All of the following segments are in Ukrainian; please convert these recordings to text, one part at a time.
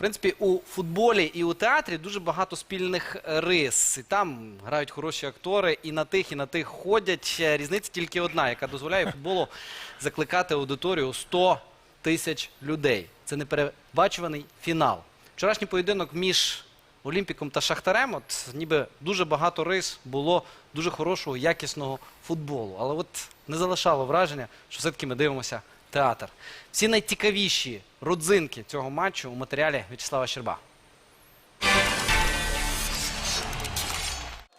принципі, у футболі і у театрі дуже багато спільних е, рис. І там грають хороші актори, і на тих, і на тих ходять. Е, Різниця тільки одна, яка дозволяє футболу закликати аудиторію у 100 тисяч людей. Це неперебачуваний фінал. Вчорашній поєдинок між Олімпіком та Шахтарем, от ніби дуже багато рис було дуже хорошого, якісного футболу. Але от не залишало враження, що все-таки ми дивимося театр. Всі найцікавіші родзинки цього матчу у матеріалі В'ячеслава Щерба.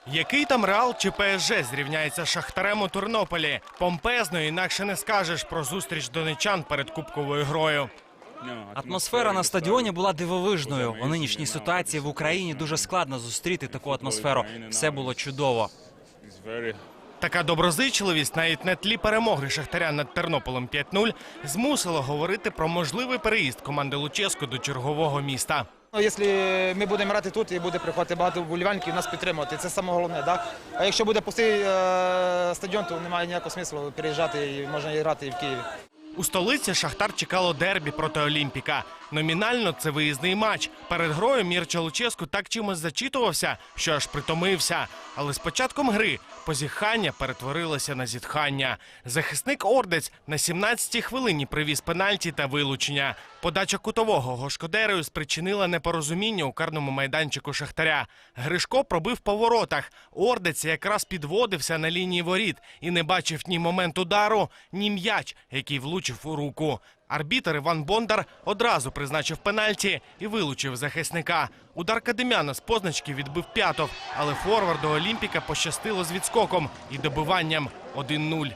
Який там Реал чи ПСЖ зрівняється з Шахтарем у Тернополі? Помпезно, інакше не скажеш про зустріч донечан перед кубковою грою. Атмосфера на стадіоні була дивовижною. У нинішній ситуації в Україні дуже складно зустріти таку атмосферу. Все було чудово. Така доброзичливість навіть на тлі перемоги Шахтаря над Тернополем 5-0 змусила говорити про можливий переїзд команди Луческо до чергового міста. Ну, Якщо ми будемо грати тут і буде приходити багато вболівальників, нас підтримувати, це саме головне. Да? А якщо буде пустий е, стадіон, то немає ніякого смислу переїжджати і можна грати і в Києві. У столиці Шахтар чекало дербі проти Олімпіка. Номінально це виїзний матч. Перед грою Мірча Луческу так чимось зачитувався, що аж притомився. Але з початком гри позіхання перетворилося на зітхання. Захисник Ордець на 17-й хвилині привіз пенальті та вилучення. Подача кутового Гошкодерою спричинила непорозуміння у карному майданчику Шахтаря. Гришко пробив по воротах. Ордець якраз підводився на лінії воріт і не бачив ні момент удару, ні м'яч, який влучив у руку. Арбітер Іван Бондар одразу призначив пенальті і вилучив захисника. Удар Кадемяна з позначки відбив п'ятов, але форварду Олімпіка пощастило з відскоком і добиванням 1-0.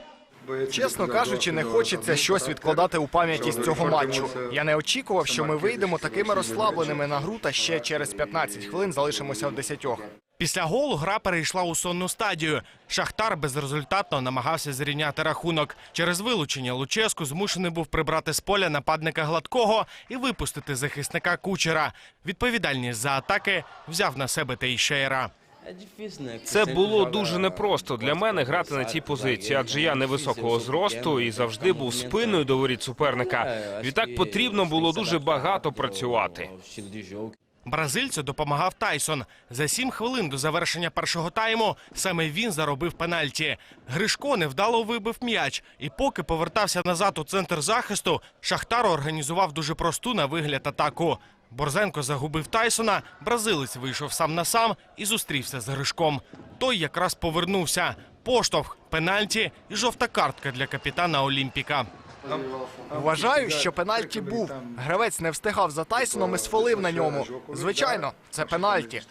Чесно кажучи, не хочеться щось відкладати у пам'яті з цього матчу. Я не очікував, що ми вийдемо такими розслабленими на гру та ще через 15 хвилин залишимося в десятьох. Після голу гра перейшла у сонну стадію. Шахтар безрезультатно намагався зрівняти рахунок. Через вилучення Луческу змушений був прибрати з поля нападника гладкого і випустити захисника кучера. Відповідальність за атаки взяв на себе Тейшейра. Це було дуже непросто для мене грати на цій позиції, адже я невисокого зросту і завжди був спиною до воріт суперника. Відтак потрібно було дуже багато працювати. Бразильцю допомагав Тайсон. За сім хвилин до завершення першого тайму саме він заробив пенальті. Гришко невдало вибив м'яч, і поки повертався назад у центр захисту, Шахтар організував дуже просту на вигляд атаку. Борзенко загубив Тайсона, бразилець вийшов сам на сам і зустрівся з Гришком. Той якраз повернувся. Поштовх, пенальті і жовта картка для капітана Олімпіка. Вважаю, що пенальті був. Гравець не встигав за Тайсоном і сфолив на ньому. Звичайно, це пенальті.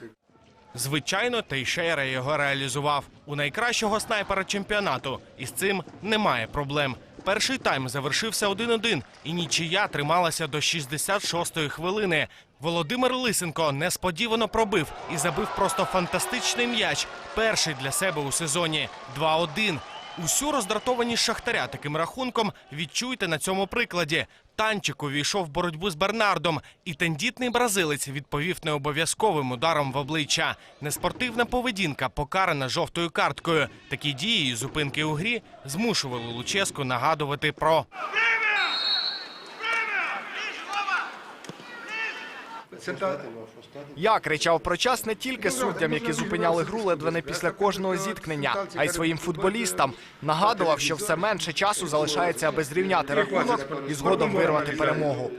Звичайно, Тейшейра його реалізував у найкращого снайпера чемпіонату, і з цим немає проблем. Перший тайм завершився 1-1, і нічия трималася до 66-ї хвилини. Володимир Лисенко несподівано пробив і забив просто фантастичний м'яч. Перший для себе у сезоні 2-1. Усю роздратованість шахтаря таким рахунком відчуйте на цьому прикладі. Танчик увійшов в боротьбу з Бернардом, і тендітний бразилець відповів необов'язковим ударом в обличчя. Неспортивна поведінка покарана жовтою карткою. Такі дії і зупинки у грі змушували Луческу нагадувати про Я кричав про час не тільки суддям, які зупиняли гру ледве не після кожного зіткнення, а й своїм футболістам. Нагадував, що все менше часу залишається, аби зрівняти рахунок і згодом вирвати перемогу.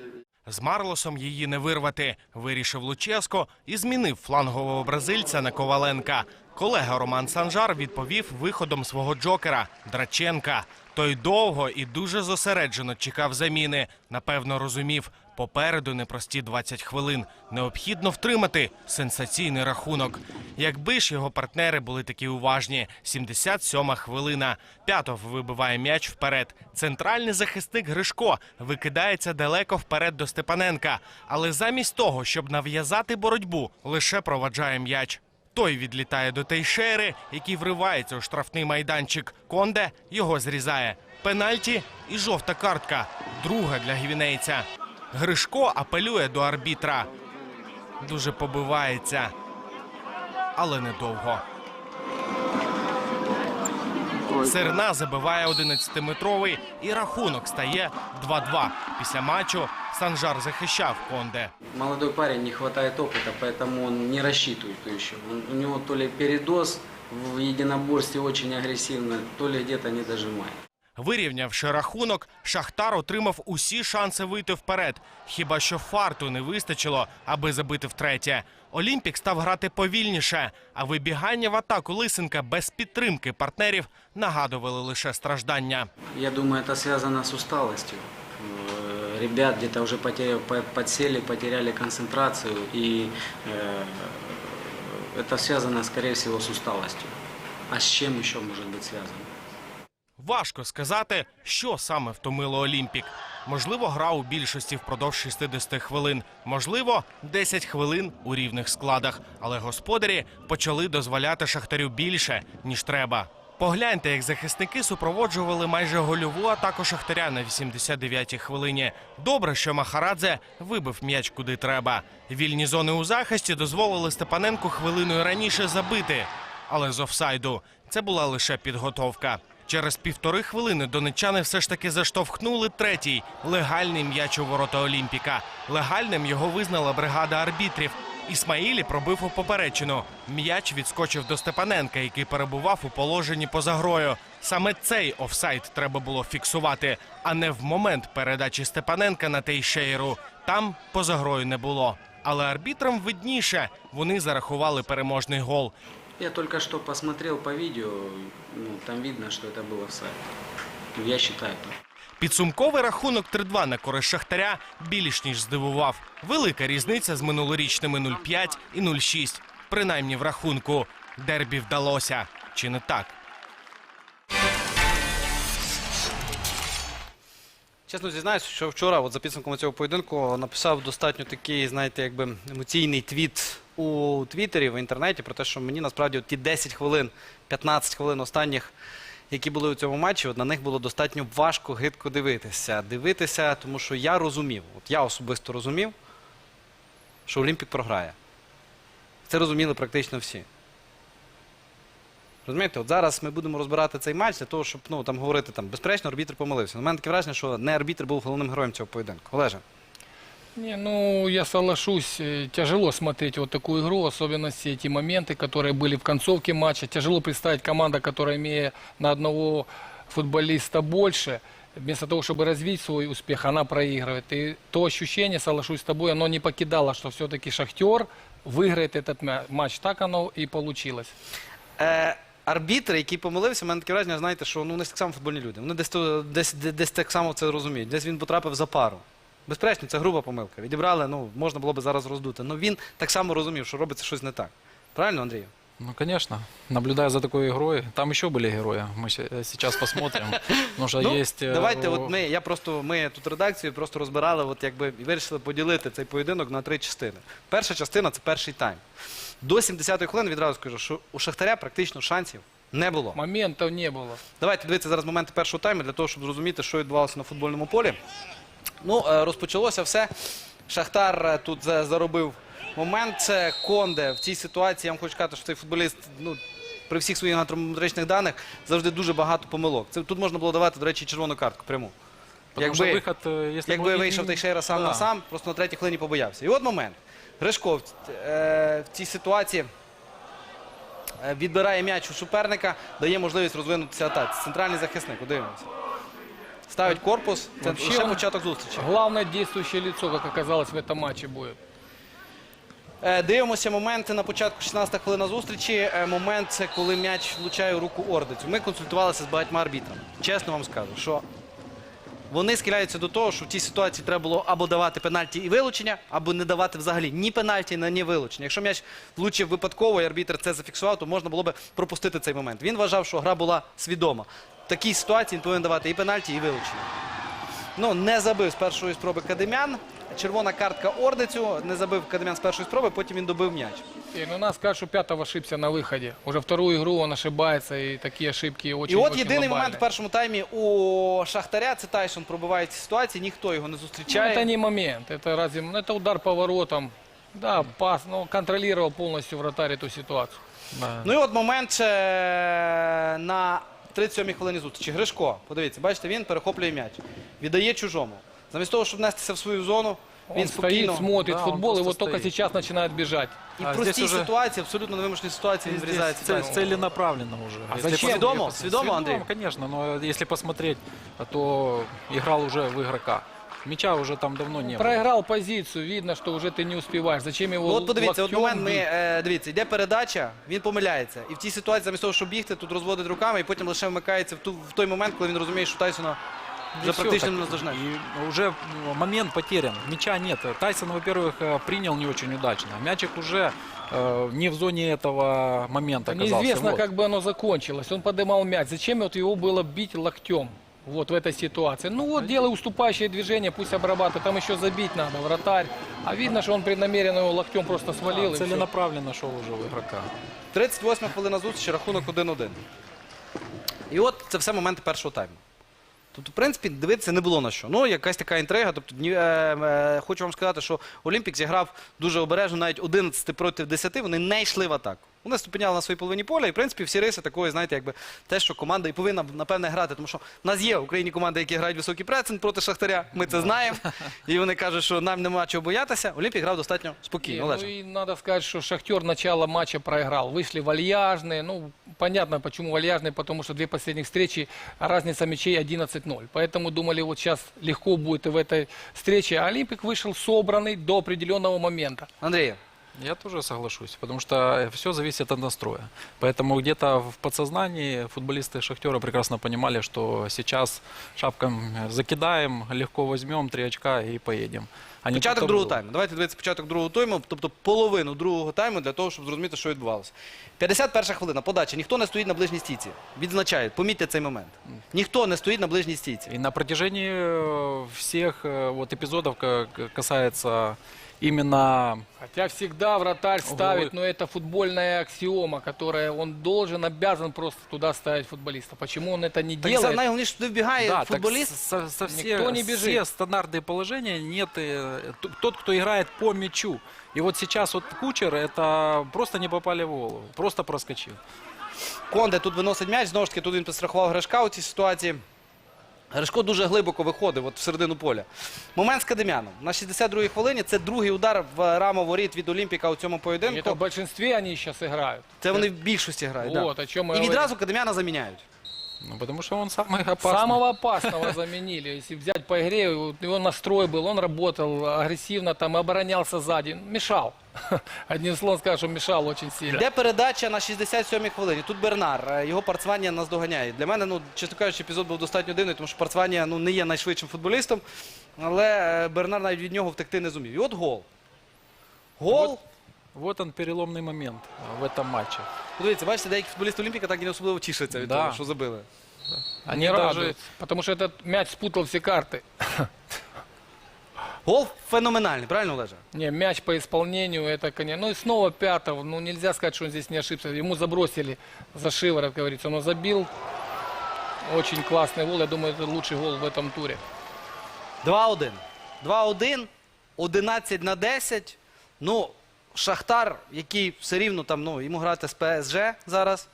З Марлосом її не вирвати. Вирішив Луческо і змінив флангового бразильця на Коваленка. Колега Роман Санжар відповів виходом свого джокера Драченка. Той довго і дуже зосереджено чекав заміни. Напевно, розумів. Попереду непрості 20 хвилин. Необхідно втримати сенсаційний рахунок. Якби ж його партнери були такі уважні. 77-ма хвилина. П'ятов вибиває м'яч вперед. Центральний захисник Гришко викидається далеко вперед до Степаненка. Але замість того, щоб нав'язати боротьбу, лише проваджає м'яч. Той відлітає до Тейшери, який вривається у штрафний майданчик. Конде його зрізає. Пенальті і жовта картка. Друга для гвінейця. Гришко апелює до арбітра. Дуже побивається, але недовго. Серна забиває 11-метровий і рахунок стає 2-2. Після матчу Санжар захищав Конде. Молодой парень, не хватает опыта, поэтому он не рассчитывает еще. Он- у него то ли передоз в единоборстве очень агрессивно, то ли где-то не дожимает. Вирівнявши рахунок, Шахтар отримав усі шанси вийти вперед. Хіба що фарту не вистачило, аби забити втретє. Олімпік став грати повільніше, а вибігання в атаку Лисенка без підтримки партнерів нагадували лише страждання. Я думаю, это связано с усталостью. Э, Ребят где-то уже потеря- по- подсели, потеряли концентрацию, и э, это связано, скорее всего, с усталостью. А с чем еще может быть связано? Важко сказати, що саме втомило Олімпік. Можливо, гра у більшості впродовж 60 хвилин. Можливо, 10 хвилин у рівних складах. Але господарі почали дозволяти шахтарю більше, ніж треба. Погляньте, як захисники супроводжували майже гольову атаку шахтаря на 89-й хвилині. Добре, що Махарадзе вибив м'яч куди треба. Вільні зони у захисті дозволили Степаненку хвилиною раніше забити. Але з офсайду це була лише підготовка. Через півтори хвилини донечани все ж таки заштовхнули третій легальний м'яч у ворота Олімпіка. Легальним його визнала бригада арбітрів. Ісмаїлі пробив у поперечину. М'яч відскочив до Степаненка, який перебував у положенні поза грою. Саме цей офсайд треба було фіксувати, а не в момент передачі Степаненка на Тейшейру. Там поза грою не було. Але арбітрам видніше вони зарахували переможний гол. Я только что посмотрел по видео, ну, там видно, что это было офсайд. Ну, Я считаю так. Підсумковий рахунок 3-2 на користь Шахтаря більш ніж здивував. Велика різниця з минулорічними 0-5 і 0-6. Принаймні в рахунку. Дербі вдалося. Чи не так? Чесно зізнаюсь, що вчора, от за підсумками цього поєдинку, написав достатньо такий, знаєте, якби емоційний твіт у Твіттері, в інтернеті, про те, що мені насправді ті 10 хвилин, 15 хвилин останніх, які були у цьому матчі, от на них було достатньо важко, гидко дивитися. Дивитися, тому що я розумів, от я особисто розумів, що Олімпік програє. Це розуміли практично всі. Розумієте, от зараз ми будемо розбирати цей матч для того, щоб ну, там говорити, там, безперечно, арбітр помилився. У мене таке враження, що не арбітр був головним героєм цього поєдинку. Олеже. Не, ну, я соглашусь, э, тяжело смотреть вот такую игру, особенно все эти моменты, которые были в концовке матча. Тяжело представить команда, которая, имея на одного футболиста больше, вместо того, чтобы развить свой успех, она проигрывает. И то ощущение, соглашусь с тобой, оно не покидало, что все-таки Шахтер выиграет этот мя- матч. Так оно и получилось. Е, арбітр, який помилився, у мене таке враження, знаєте, що ну, вони так само футбольні люди. Вони десь, то- десь, десь, десь так само це розуміють. Десь він потрапив за пару. Безперечно, це груба помилка. Відібрали, ну, можна було би зараз роздути. Але він так само розумів, що робиться щось не так. Правильно, Андрію? Ну, конечно. Наблюдая за такой игрой, там еще были герои. Мы се- сейчас посмотрим. Потому что Ну, есть... э, давайте, у- от ми, я просто, ми тут редакцію просто розбирали, от якби і вирішили поділити цей поєдинок на три частини. Перша частина це перший тайм. До 70-ї хвилини відразу скажу, що у Шахтаря практично шансів не було. Моментов не было. Давайте дивитися зараз моменти першого тайму для того, щоб зрозуміти, що відбувалося на футбольному полі. Ну, е, розпочалося все. Шахтар е, тут за- заробив момент. Це Конде в цій ситуації. Я вам хочу сказати, що цей футболіст, ну, при всіх своїх антрометричних даних, завжди дуже багато помилок. Це тут можна було давати, до речі, червону картку пряму. Потому что выход, э, если бы Якби он не- вийшов Тейшейра сам Да. на сам, просто на третій хвилині побоявся. І от момент. Гришко в, е, в цій ситуації е, відбирає м'яч у суперника, дає можливість розвинутися атаці. Центральний захисник, дивимося. Ставить корпус, це Вообще лише початок зустрічі. Главное действующее лицо, как оказалось в этом матче, будет. Е, Дивимося моменти на початку 16 хвилина зустрічі. Момент це коли м'яч влучає у руку Ордицю. Ми консультувалися з багатьма арбітрами. Чесно вам скажу, що вони схиляються до того, що в цій ситуації треба було або давати пенальті і вилучення, або не давати взагалі ні пенальті, ні вилучення. Якщо м'яч влучив випадково, і арбітр це зафіксував, то можна було би пропустити цей момент. Він вважав, що гра була свідома. В такій ситуації він повинен давати і пенальті, і вилучення. Ну, не забив з першої спроби Кадемян Червона картка Ордицю. Не забив Кадемян з першої спроби, потім він добив м'яч. И, ну, надо сказать, что Пятов ошибся на выходе. Уже вторую игру он ошибается, и такие ошибки очень І от очень єдиний глобальные. момент в першому таймі у Шахтаря. Це Тайсон пробиває ці ситуації, ніхто його не Ну, зустрічає. это не момент, это разве, ну, это удар по воротам. Да, пас, но контролировал полностью вратарь эту ситуацию. Да. Ну і от момент е, на 37-й хвилині зустрічі. Гришко, подивіться, бачите, він перехоплює м'яч. Віддає чужому. Замість того, щоб нестися в свою зону, він Он стоит, спокійно. смотрит Да, он футбол, и просто вот только стоит. сейчас начинает бежать. І в А простій уже- ситуації, абсолютно невимушеній ситуації, він Здесь врізається. цель- Так. целенаправленно уже. А Если зачем? посмотреть- Сведомо? Сведомо, Андрей? конечно, но если посмотреть, то играл уже в игрока. Мяча уже там давно не было. Проиграл позицию, видно, что уже ты не успеваешь. Зачем его Ну, от подивіться, от локтем момент ми, бить? е, дивіться, йде передача, він помиляється. І в тій ситуації, замість того, щоб бігти, тут розводить руками і потім лише вмикається в, ту, в той момент, коли він розуміє, що Тайсона вже И всё, практично так, не наздожнеш. И уже м, момент потерян. Мяча нет. Тайсон, во-первых, э, принял не очень удачно. Мячик уже э, не в зоне этого момента оказался. Неизвестно, Вот. как бы оно закончилось. Он поднимал мяч. Зачем вот его было бить локтем? Вот в этой ситуации. Ну вот, делай уступающее движение, пусть обрабатывает. Там еще забить надо, вратарь. А видно, что он преднамеренно его локтем просто свалил. и всё. Целенаправленно шел уже в игрока. 38 хвилина зустрічі, рахунок 1-1. І от це все моменти першого тайму. Тобто, в принципі, дивитися не було на що. Ну, якась така інтрига. Тобто, ні- е, е, хочу вам сказати, що Олімпік зіграв дуже обережно, навіть 11 проти 10, вони не йшли в атаку. Вони ступеняли на своїй половині поля, і в принципі всі риси такої, знаєте, якби те, що команда і повинна напевне грати. Тому що в нас є в Україні команди, які грають високий пресинг проти Шахтаря. Ми це знаємо. І вони кажуть, що нам нема чого боятися. Олімпік грав достатньо Не, спокійно. ну Олеже. и надо сказать, что Шахтер начало матча проиграл. Вышли вальяжные. Ну, понятно, почему вальяжные, потому что две последних встречи, разница мячей 11-0. Поэтому думали, вот сейчас легко будет и в этой встрече. А Олимпик вышел собранный до определенного момента. Андрій, Я тоже соглашусь, потому что все зависит от настроя. Поэтому где-то в подсознании футболисты Шахтера прекрасно понимали, что сейчас шапком закидаем, легко возьмем три очка и поедем А не Початок то-то другого было. тайму. Давайте дивитися початок другого тайму, тобто половину другого тайму для того, щоб зрозуміти, що відбувалося. 51 хвилина, подача. Ніхто не стоїть на ближній стійці. Відзначають, помітьте цей момент. Ніхто не стоїть на ближній стійці. И на протяжении э, всех э, вот эпизодов, как касается именно Хотя всегда вратарь Ого. ставит, но это футбольная аксиома, которая он должен, обязан просто туда ставить футболиста. Почему он это не Так делает? найголовніше, що туди вбігає Да, так футболіст. со, со все, Никто не бежит. все стандартные положения нет. э, т- Тот, кто играет по мячу. И вот сейчас вот Кучер, это просто не попали в голову. Просто проскочил. Конде тут виносить м'яч, знову ж таки, тут він підстрахував Гришка у цій ситуації. Гришко дуже глибоко виходив от в середину поля. Момент з Кадемяном. На 62-й хвилині це другий удар в раму воріт від Олімпіка у цьому Это в поєдинку. большинстве они сейчас играют. Це вони в більшості грають. да. Вот, о чем мы І говорим. відразу Кадемяна заміняють. Ну, потому что он самый опасный. Самого опасного заменили. Если взять по игре, вот его настрой был, он работал агрессивно, там оборонялся сзади, мешал. Одним словом скажу, что мешал очень сильно. Йде передача на 67-й хвилині. Тут Бернар. е, Його Парцванія наздоганяє. Для мене, ну, чесно кажучи, епізод був достатньо дивний, тому що Парцванія ну, не є найшвидшим футболістом, але е, Бернар навіть від нього втекти не зумів. І от гол. Гол. Вот он переломный момент а, в этом матче. Подивіться, бачите, деякі футболісти Олімпіка так і не особливо тішаться від Да. того, що забили. Они не даже радуются, потому что этот мяч спутал все карты. Гол феноменальний, правильно, Олеже? Не, мяч по исполнению, это, конечно, ну и снова пятого, ну нельзя сказать, что он здесь не ошибся. Ему забросили за шиворот, как говорится, но забил. Очень классный гол, я думаю, это лучший гол в этом туре. 2-1. 2-1, 11 на 10. Ну, Шахтар, який все рівно там, ну, йому грати з ПСЖ зараз.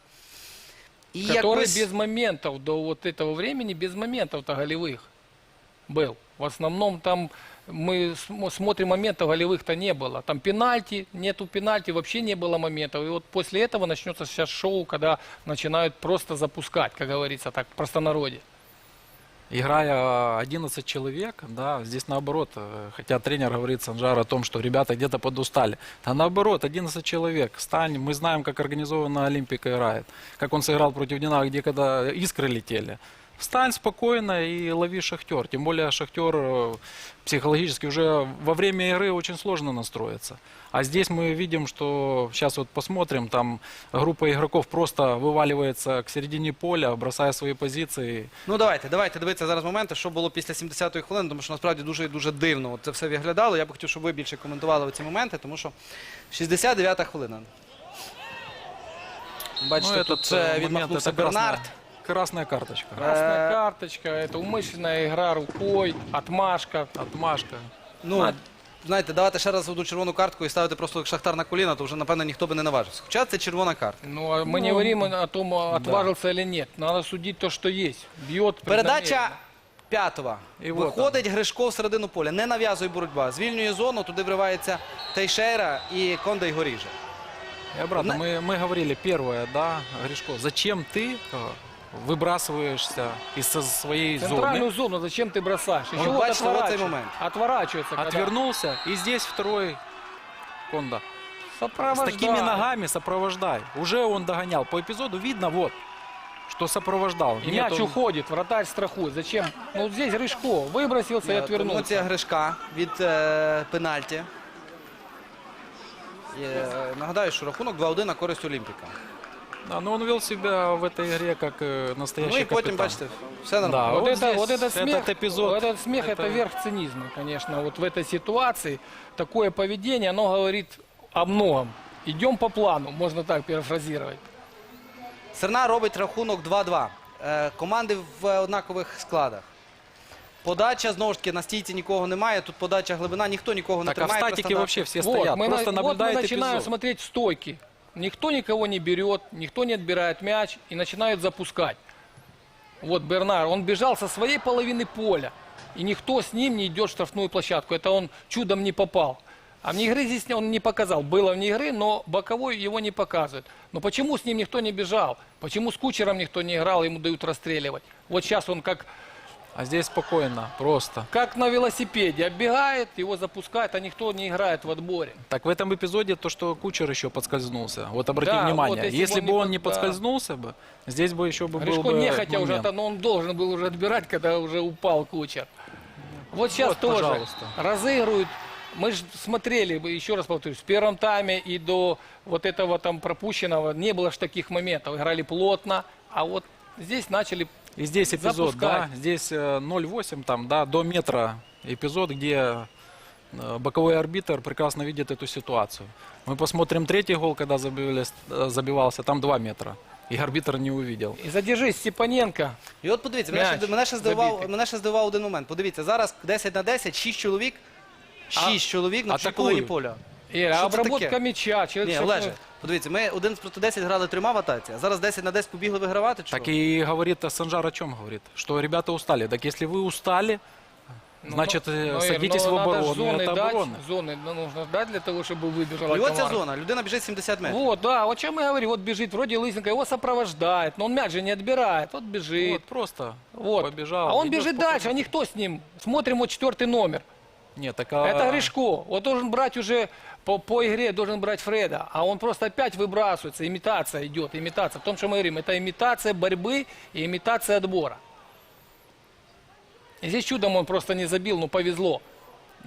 І который якось... без моментов до вот этого времени, без моментов-то голевых был. В основном там мы см- смотрим, моментов голевых-то не было. Там пенальти, нету пенальти, вообще не было моментов. И вот после этого начнется сейчас шоу, когда начинают просто запускать, как говорится так, в простонародье. Играя 11 человек, да, здесь наоборот, э, хотя тренер говорит Санжар о том, что ребята где-то подустали. А наоборот, 11 человек, стань, мы знаем, как организованно Олимпика играет, как он сыграл против Динамо, где когда искры летели. Встань спокойно и лови Шахтер. Тем более Шахтер э, психологически уже во время игры очень сложно настроиться. А здесь мы видим, что сейчас вот посмотрим, там группа игроков просто вываливается к середине поля, бросая свои позиции. Ну давайте, давайте дивитися зараз моменти, що було після 70-ї хвилини, тому що насправді дуже і дуже дивно от це все виглядало. Я б хотів, щоб ви більше коментували ці моменти, тому що 69-та хвилина. Бачите, Ну, тут этот, э, е, момент, відмахнувся это красная, Бернард. красная карточка. Красная Э, карточка, это умышленная игра рукой, отмашка. Отмашка. Ну, знаєте, давати ще раз одну червону картку і ставити просто Шахтар на коліна, то вже, напевно, ніхто би не наважився. Хоча це червона картка. Ну, а мы не говорим о том, отважился или нет. Надо судить то, что есть. Бьет Передача преднамеренно. п'ятова. І вот Виходить Гришко в середину поля. Не нав'язує боротьба. Звільнює зону, туди вривається Тейшера і Конда його ріже. И обратно, На- мы, мы говорили, первое, да, Гришко, зачем ты э, выбрасываешься из со- своей Центральную зоны, зону зачем ты бросаешь? Еще Вот вот бачите, вот цей отворачивается. момент. Отворачивается. когда отвернулся, и здесь второй Конда. С сопровождай. такими ногами сопровождай. Уже он догонял. По эпизоду видно, вот, что сопровождал. И Нет, мяч он- уходит, вратарь страхует. Зачем? Ну, вот здесь Рыжко выбросился и отвернулся. Емоція Гришка від е, пенальті. І, е, нагадаю, що рахунок 2-1 на користь Олімпіка. Да, но он вел себя в этой игре как э, Ну настоящий і потім, капитан. бачите, все нормально. Да, Вот, вот это, здесь вот этот смех, этот эпизод, вот этот смех это... это- верх цинизма, конечно. Вот в этой ситуации такое поведение, оно говорит о многом. Идем по плану, можно так перефразировать. Серна робить рахунок 2-2. Е, команди в е, однакових складах. Подача, знову ж таки, на стійці нікого немає. Тут подача глибина, ніхто нікого не Так а в тримає. статике просто на- вообще все Вот, стоят, мы, просто на- вот мы наблюдают начинаем эпизод. смотреть стойки. Никто никого не берет, никто не отбирает мяч и начинают запускать. Вот Бернар, он бежал со своей половины поля. И никто с ним не идет в штрафную площадку. Это он чудом не попал. А вне игры здесь он не показал. Было вне игры, но боковой его не показывают. Но почему с ним никто не бежал? Почему с кучером никто не играл, ему дают расстреливать? Вот сейчас он как, А здесь спокойно, просто. как на велосипеде оббегает, его запускает, а никто не играет в отборе. Так в этом эпизоде то, что Кучер еще подскользнулся. Вот обрати Да, внимание, вот если если бы бы он не не под- да. подскользнулся бы, здесь бы еще бы был Гришко бы нехотя уже, момент. это, но он должен был уже отбирать, когда уже упал кучер. Вот сейчас Вот, тоже пожалуйста. разыгрывают. Мы же смотрели, бы, еще раз повторюсь, в первом тайме и до вот этого там пропущенного не было ж таких моментов. Играли плотно, а вот здесь начали И здесь эпизод, запускать. да, здесь э, 0,8 там, да, до метра эпизод, где э, боковой арбитр прекрасно видит эту ситуацию. Мы посмотрим третий гол, когда забивались- э, забивался, там 2 метра. И арбитр не увидел. И задержись, Степаненко. І от подивіться, мене М'яч ще, мене, ще здивував, забитий. мене ще здивував один момент. Подивіться, зараз 10 на 10, 6 чоловік, 6 чоловік на чужій атакують. половині поля. Ира, Что это обработка таке? мяча. Человек Ні, шагнул. Олеже, подивіться, ми 11 проти 10 грали трьома в атаці, а зараз 10 на 10 побігли вигравати. Чи Так що? и говорит, а Санжар о чем говорит? Что ребята устали. Так если вы устали, Ну, значит, ну, э, ну, Ир, садитесь ну, в надо оборону. Зоны Это дать, оборона. зоны ну, нужно дать для того, чтобы выбежала І от ця команда. зона, людина біжить 70 метрів. Вот, да, вот чем мы говорим, вот бежит, вроде Лысенко, его сопровождает, но он мяч же не отбирает, вот бежит. Вот, просто Вот. побежал. А он идет бежит спокойно. дальше, а никто с ним. Смотрим, вот четвертый номер. Нет, так, а- Это Гришко. Вот должен брать уже по, по игре, должен брать Фреда. А он просто опять выбрасывается. Имитация идет, имитация. В том, что мы говорим, это имитация борьбы и имитация отбора. И здесь чудом он просто не забил, ну повезло.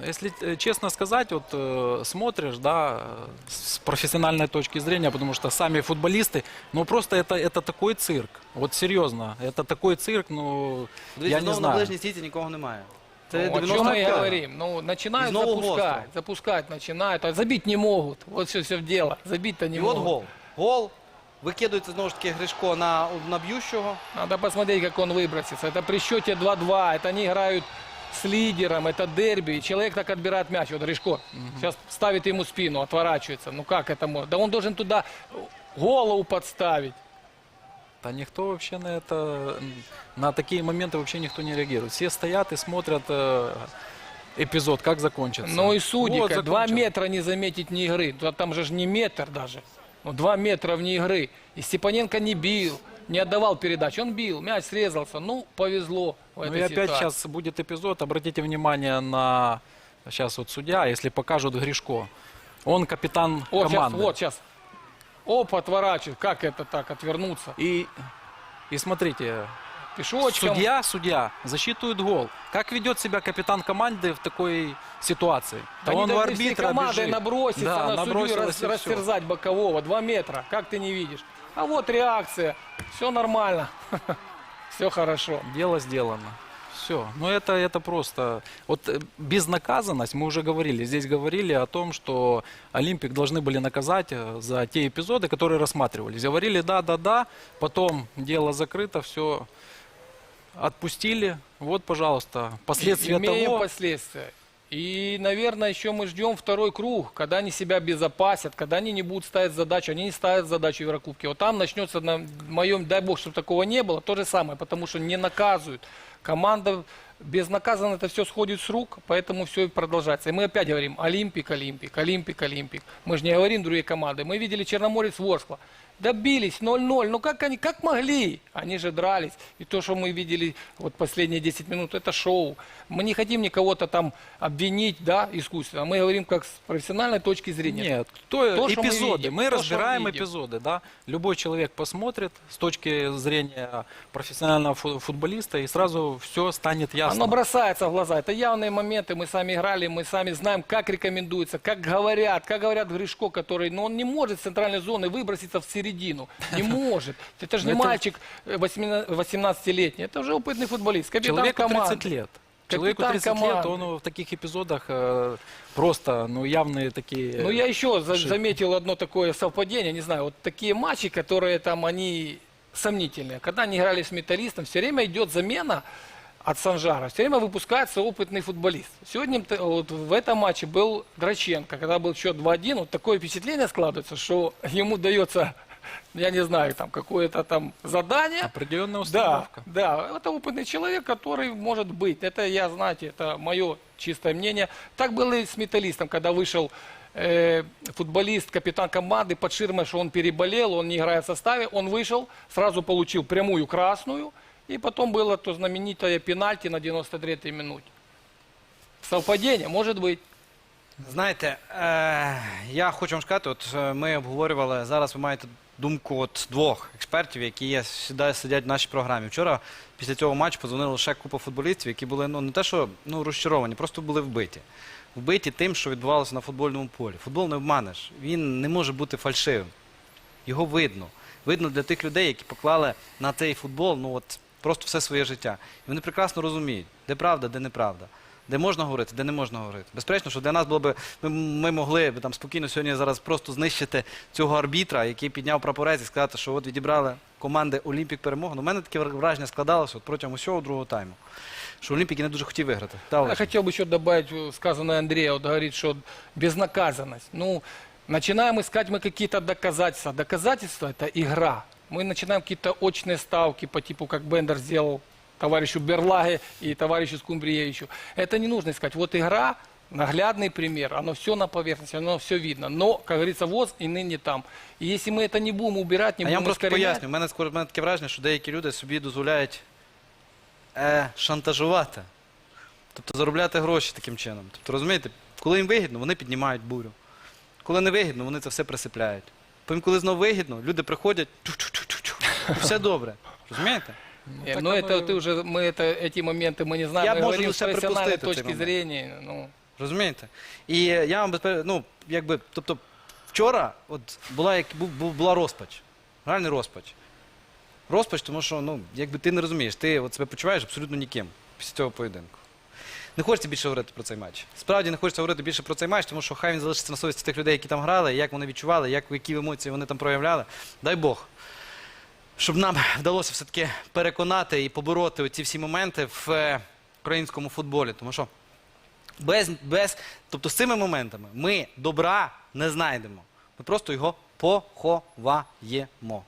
Если э, честно сказать, вот э, смотришь, да, э, с профессиональной точки зрения, потому что сами футболисты, ну просто это, это такой цирк. Вот серьезно, это такой цирк, ну, Дивіться, я не знову на знаю. ближній стійці нікого немає. Це Ну, о чем 90 мы и хвилин. говорим. Ну, начинают Из нового запускать, Гостова. запускать начинают, а забить не могут. Вот все, все в дело. Забить-то не І могут. от гол. Гол. Викидується знову ж таки Гришко на, на б'ющого. Надо посмотреть, как он выбросится. Это при счете 2-2. Это они играют с лидером, это дерби. И человек так отбирает мяч. Вот Рыжко сейчас ставит ему спину, отворачивается. Ну как это может? Да он должен туда голову подставить. Да никто вообще на это, на такие моменты вообще никто не реагирует. Все стоят и смотрят э, эпизод, как закончится. Ну и судьи, Вот, два метра не заметить не игры. Там же ж не метр даже. Ну, два метра вне игры. И Степаненко не бил, не отдавал передач. Он бил, мяч срезался. Ну, повезло в Ну этой и опять ситуации. сейчас будет эпизод, обратите внимание на, сейчас вот судья, если покажут Гришко, он капитан сейчас, команды. вот сейчас. Оп, отворачивает. Как это так, отвернуться? И, и смотрите, Пешочком. судья, судья засчитывает гол. Как ведет себя капитан команды в такой ситуации? Да он они в должны всей арбитра командой бежит. наброситься Да, на судью, набросилась рас- и всё. растерзать бокового. Два метра. Как ты не видишь? А вот реакция. Все нормально. Все хорошо. Дело сделано. Все. Ну это, это просто... Вот э, безнаказанность, мы уже говорили, здесь говорили о том, что Олимпик должны были наказать э, за те эпизоды, которые рассматривались. Говорили, да-да-да, потом дело закрыто, все отпустили. Вот, пожалуйста, последствия Имеем того... последствия. И, наверное, еще мы ждем второй круг, когда они себя обезопасят, когда они не будут ставить задачу, они не ставят задачу Еврокубки. Вот там начнется, на моем, дай бог, чтобы такого не было, то же самое, потому что не наказывают. Команда безнаказанно это все сходит с рук, поэтому все и продолжается. И мы опять говорим, Олимпик, Олимпик, Олимпик, Олимпик. Мы же не говорим другие команды. Мы видели Черноморец Ворскла. Добились 0-0. Ну как они, как могли? Они же дрались. И то, что мы видели вот последние 10 минут, это шоу. Мы не хотим никого-то там обвинить, да, искусственно. Мы говорим как с профессиональной точки зрения. Нет, то, То, что мы эпизоды. видим, мы то, разбираем эпизоды, да. Любой человек посмотрит с точки зрения профессионального фу- футболиста и сразу все станет ясно. Оно бросается в глаза. Это явные моменты. Мы сами играли, мы сами знаем, как рекомендуется, как говорят, как говорят Гришко, который, но он не может с центральной зоны выброситься в середину. Не может. Это же не мальчик э, 18-летний, это уже опытный футболист, капитан Человеку команды. 30 лет. Человеку Капитан 30 лет, команды. он в таких эпизодах э, просто, ну, явные такие... Ну, я еще за- заметил одно такое совпадение, не знаю, вот такие матчи, которые там, они сомнительные. Когда они играли с металлистом, все время идет замена от Санжара, все время выпускается опытный футболист. Сегодня т- вот в этом матче был Драченко, когда был счет 2-1, вот такое впечатление складывается, что ему дается, я не знаю, там какое-то там задание, Определенная да, установка. да, это опытный человек, который может быть. Это я, знаете, это мое чистое мнение. Так было и с металлистом, когда вышел э, футболист, капитан команды под ширмой, что он переболел, он не играет в составе, он вышел, сразу получил прямую красную, и потом было то знаменитое пенальти на 93-й минуте. Совпадение, может быть. Знаєте, е, я хочу вам сказати, от е, ми обговорювали, зараз ви маєте думку от двох експертів, які є, сідає- сидять в нашій програмі. Вчора після цього матчу подзвонили лише купа футболістів, які були ну, не те, що ну, розчаровані, просто були вбиті. Вбиті тим, що відбувалося на футбольному полі. Футбол не обманеш. Він не може бути фальшивим. Його видно. Видно для тих людей, які поклали на цей футбол ну, от, просто все своє життя. І вони прекрасно розуміють, де правда, де неправда Де можна говорити, де не можна говорити. Безперечно, що для нас було би, ми, ми могли б там спокійно сьогодні зараз просто знищити цього арбітра, який підняв прапорець і сказати, що от відібрали команди Олімпік перемогу. Ну, у мене таке враження складалося от протягом усього другого тайму, що Олімпік і не дуже хотів виграти. Та, Я Олеже? хотел бы еще добавить э, сказанное Андрея, вот говорит, что безнаказанность. Ну, начинаем искать мы какие-то доказательства. Доказательства – это игра. Мы начинаем какие-то очные ставки по типу, как Бендер сделал товарищу Берлаге и товарищу Скумбриевичу. Это не нужно искать. Вот игра, наглядный пример, оно все на поверхности, оно все видно. Но, как говорится, воз и ныне там. И если мы это не будем убирать, не А я вам будем просто искоренять, поясню. У мене, скоро- в мене таке враження, що деякі люди собі дозволяють е, шантажувати. Тобто заробляти гроші таким чином. Тобто, розумієте, коли їм вигідно, вони піднімають бурю. Коли не вигідно, вони це все присипляють. Потім, коли знову вигідно, люди приходять, чу-чу-чу-чу-чу, і все добре. Розумієте? Э, так но оно это и- ты уже, мы это, эти моменты мы не знаем, Я мы можу говорим с лише профессиональной припустити цей точки момент. зрения. Ну, Розумієте? І е, я вам безпе- ну, якби, тобто, вчора от була, як, був, був- була розпач. Реальний розпач. Розпач, тому що ну, якби ти не розумієш, ти от себе почуваєш абсолютно ніким після цього поєдинку. Не хочеться більше говорити про цей матч. Справді не хочеться говорити більше про цей матч, тому що хай він залишиться на совісті тих людей, які там грали, як вони відчували, як, які емоції вони там проявляли. Дай Бог, щоб нам вдалося все-таки переконати і побороти оці всі моменти в е, українському футболі. Тому що без, без, тобто з цими моментами ми добра не знайдемо. Ми просто його поховаємо.